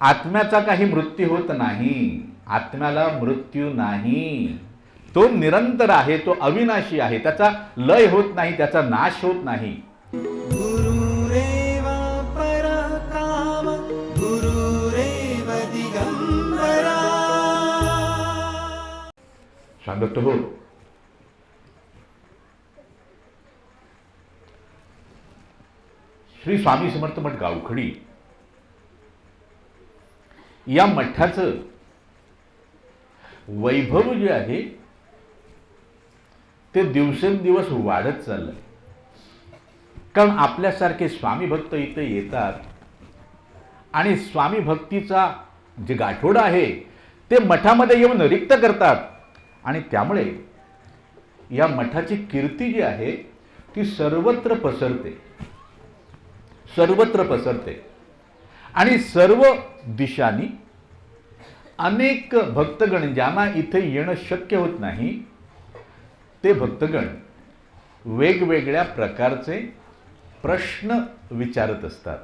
आत्म्याचा काही मृत्यू होत नाही आत्म्याला मृत्यू नाही. तो निरंतर आहे तो अविनाशी आहे त्याचा लय होत नाही त्याचा नाश होत नाही. सांगतो हो. श्री स्वामी समर्थ मठ गावखडी. या मठाचं वैभव जे आहे ते दिवसेंदिवस वाढत चाललंय. कारण आपल्यासारखे स्वामी भक्त इथे येतात आणि स्वामी भक्तीचा जे गाठोडा आहे ते मठामध्ये येऊन रिक्त करतात. आणि त्यामुळे या मठाची कीर्ती जी आहे ती सर्वत्र पसरते. सर्वत्र पसरते. आणि सर्व दिशांनी अनेक भक्तगण ज्यांना इथे येणं शक्य होत नाही ते भक्तगण वेगवेगळ्या प्रकारचे प्रश्न विचारत असतात.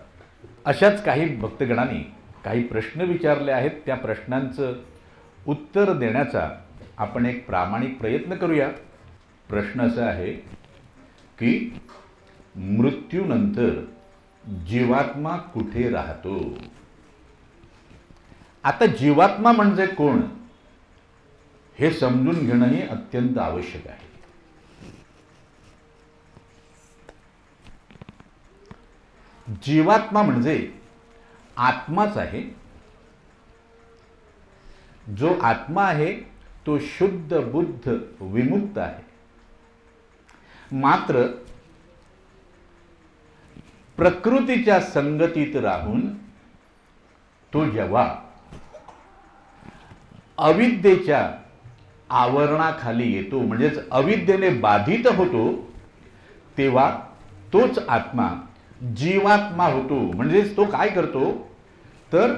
अशाच काही भक्तगणांनी काही प्रश्न विचारले आहेत. त्या प्रश्नांचं उत्तर देण्याचा आपण एक प्रामाणिक प्रयत्न करूया. प्रश्न असा आहे की मृत्यूनंतर जीवात्मा कुठे राहतो? आता जीवात्मा म्हणजे कोण? हे समजून घेणंही अत्यंत आवश्यक आहे. जीवात्मा म्हणजे आत्माच आहे. जो आत्मा आहे तो शुद्ध बुद्ध विमुक्त आहे. मात्र प्रकृतीच्या संगतीत राहून तो जेव्हा अविद्येच्या आवरणाखाली येतो म्हणजेच अविद्येने बाधित होतो तेव्हा तोच आत्मा जीवात्मा होतो. म्हणजेच तो काय करतो? तर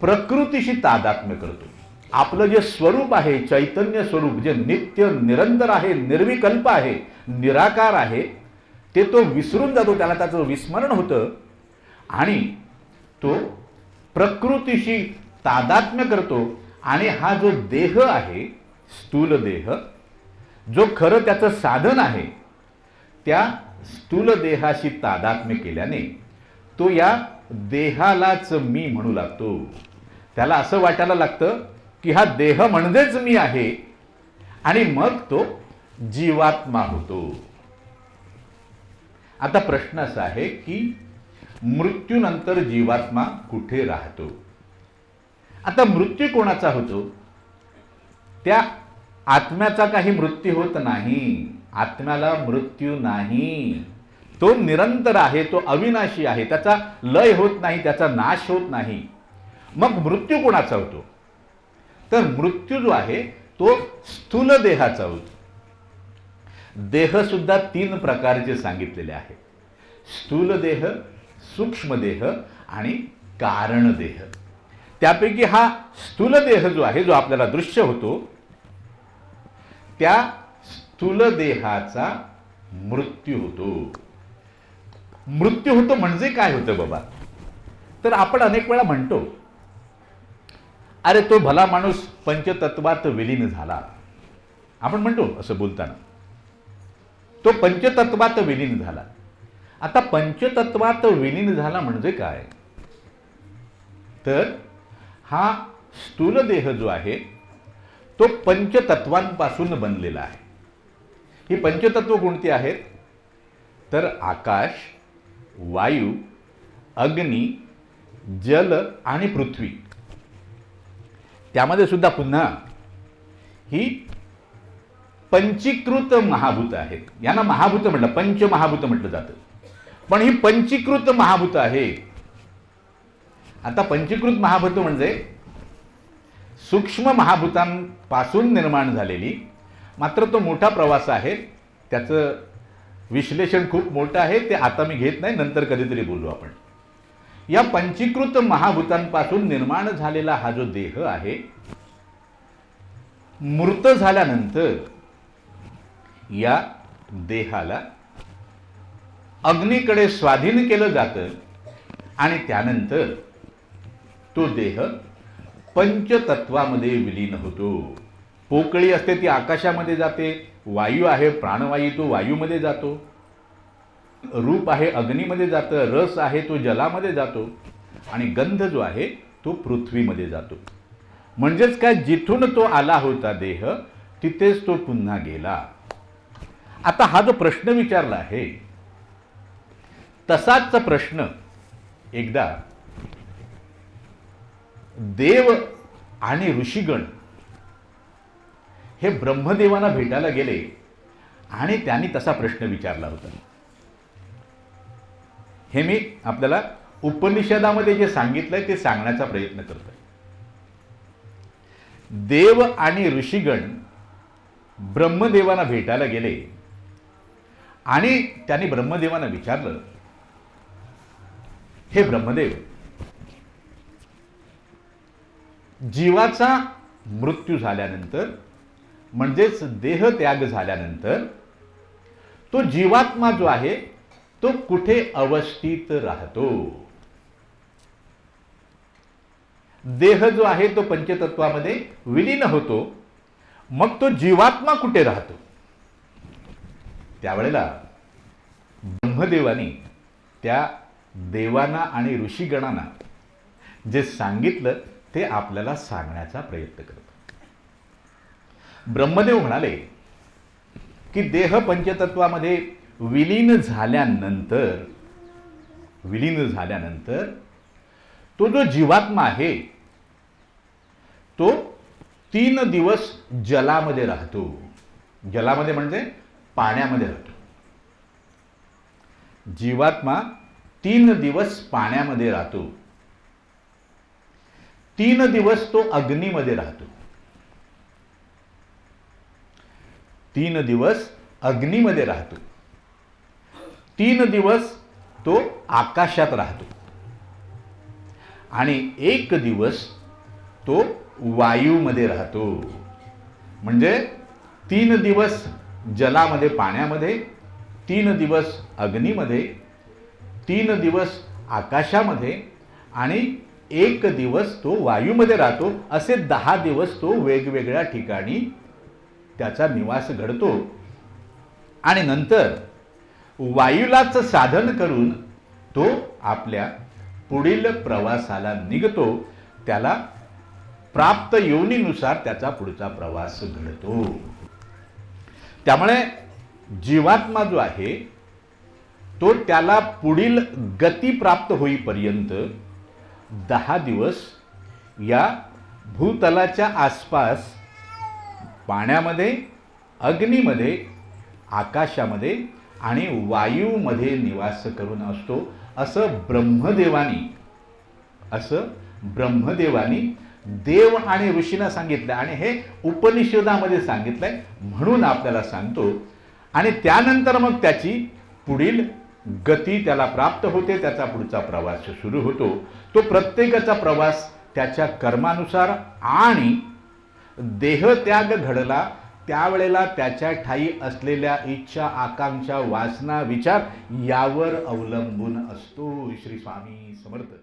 प्रकृतीशी तादात्म्य करतो. आपलं जे स्वरूप आहे चैतन्य स्वरूप जे नित्य निरंतर आहे निर्विकल्प आहे निराकार आहे ते तो विसरून जातो त्याला त्याचं विस्मरण होतं. आणि तो प्रकृतीशी तादात्म्य करतो. आणि हा जो देह आहे स्थूल देह जो खरं त्याचं साधन आहे त्या स्थूल देहाशी तादात्म्य केल्याने तो या देहालाच मी म्हणू लागतो. त्याला असं वाटायला लागतं की हा देह म्हणजेच मी आहे. आणि मग तो जीवात्मा होतो. आता प्रश्न असा आहे की मृत्यूनंतर जीवात्मा कुठे राहतो? आता मृत्यू कोणाचा होतो? त्या आत्म्याचा काही मृत्यू होत नाही. आत्म्याला मृत्यू नाही. तो निरंतर आहे तो अविनाशी आहे. त्याचा लय होत नाही त्याचा नाश होत नाही. मग मृत्यू कोणाचा होतो? तर मृत्यू जो आहे तो स्थूल देहाचा होतो. देह सुद्धा तीन प्रकारचे सांगितलेले आहे स्थूल देह सूक्ष्म देह आणि कारण देह. त्यापैकी हा स्थूल देह जो आहे जो आपल्याला दृश्य होतो त्या स्थूल देहाचा मृत्यू होतो. मृत्यू होतो म्हणजे काय होतं बाबा? तर आपण अनेक वेळा म्हणतो अरे तो भला माणूस पंचतत्वात विलीन झाला. आपण म्हणतो असं बोलताना. तो पंचतत्वात विलीन झाला. आता पंचतत्वात विलीन झाला म्हणजे काय? तर हा स्थूल देह जो आहे तो पंचतत्वांपासून बनलेला आहे. ही पंचतत्व कोणती आहेत? तर आकाश वायू अग्नी जल आणि पृथ्वी. त्यामध्ये सुद्धा पुन्हा ही पंचीकृत महाभूत आहेत. यांना महाभूत म्हटलं पंचमहाभूत म्हटलं जातं. पण ही पंचीकृत महाभूत आहे. आता पंचीकृत महाभूत म्हणजे सूक्ष्म महाभूतांपासून निर्माण झालेली मात्र तो मोठा प्रवास आहे. त्याचं विश्लेषण खूप मोठं आहे. ते आता मी घेत नाही नंतर कधीतरी बोलू आपण. या पंचीकृत महाभूतांपासून निर्माण झालेला हा जो देह आहे मृत झाल्यानंतर या देहाला अग्नीकडे स्वाधीन केलं जातं आणि त्यानंतर तो देह पंचतत्वामध्ये विलीन होतो. पोकळी असते ती आकाशामध्ये जाते वायू आहे प्राणवायू तो वायूमध्ये जातो. रूप आहे अग्नीमध्ये जातं रस आहे तो जलामध्ये जातो आणि गंध जो आहे तो पृथ्वीमध्ये जातो. म्हणजेच काय जिथून तो आला होता देह तिथेच तो पुन्हा गेला. आता हा जो प्रश्न विचारला आहे तसाच प्रश्न एकदा देव आणि ऋषीगण हे ब्रह्मदेवांना भेटायला गेले आणि त्यांनी तसा प्रश्न विचारला होता. हे मी आपल्याला उपनिषदामध्ये जे सांगितलंय ते सांगण्याचा प्रयत्न करतोय. देव आणि ऋषीगण ब्रह्मदेवांना भेटायला गेले आणि त्यांनी ब्रह्मदेवांना विचारलं हे ब्रह्मदेव जीवाचा मृत्यू झाल्यानंतर म्हणजेच देह त्याग झाल्यानंतर तो जीवात्मा जो आहे तो कुठे अवस्थित राहतो? देह जो आहे तो पंचतत्वामध्ये विलीन होतो मग तो जीवात्मा कुठे राहतो? त्यावेळेला ब्रह्मदेवानी त्या देवांना आणि ऋषीगणांना जे सांगितलं ते आपल्याला सांगण्याचा प्रयत्न करतो ब्रह्मदेव म्हणाले की देह पंचतत्वामध्ये विलीन झाल्यानंतर विलीन झाल्यानंतर तो जो जीवात्मा आहे तो तीन दिवस जलामध्ये राहतो. जलामध्ये म्हणजे पाण्यामध्ये राहतो. जीवात्मा तीन दिवस पाण्यामध्ये राहतो. तीन दिवस तो अग्नीमध्ये राहतो. तीन दिवस अग्नीमध्ये राहतो. तीन दिवस तो आकाशात राहतो. आणि एक दिवस तो वायूमध्ये राहतो. म्हणजे तीन दिवस जलामध्ये पाण्यामध्ये तीन दिवस अग्नीमध्ये तीन दिवस आकाशामध्ये आणि एक दिवस तो वायूमध्ये राहतो. असे दहा दिवस तो वेगवेगळ्या ठिकाणी त्याचा निवास घडतो. आणि नंतर वायूलाच साधन करून तो आपल्या पुढील प्रवासाला निघतो. त्याला प्राप्त योनीनुसार त्याचा पुढचा प्रवास घडतो. त्यामुळे जीवात्मा जो आहे तो त्याला पुढील गती प्राप्त होईपर्यंत दहा दिवस या भूतलाच्या आसपास पाण्यामध्ये अग्नीमध्ये आकाशामध्ये आणि वायूमध्ये निवास करून असतो. असं ब्रह्मदेवानी असं ब्रह्मदेवानी देव आणि ऋषीनं सांगितलं आणि हे उपनिषदामध्ये सांगितलंय म्हणून आपल्याला सांगतो. आणि त्यानंतर मग त्याची पुढील गती त्याला प्राप्त होते त्याचा पुढचा प्रवास सुरू होतो. तो प्रत्येकाचा प्रवास त्याच्या कर्मानुसार आणि देहत्याग घडला त्यावेळेला त्याच्या ठाई असलेल्या इच्छा आकांक्षा वासना विचार यावर अवलंबून असतो श्री स्वामी समर्थ.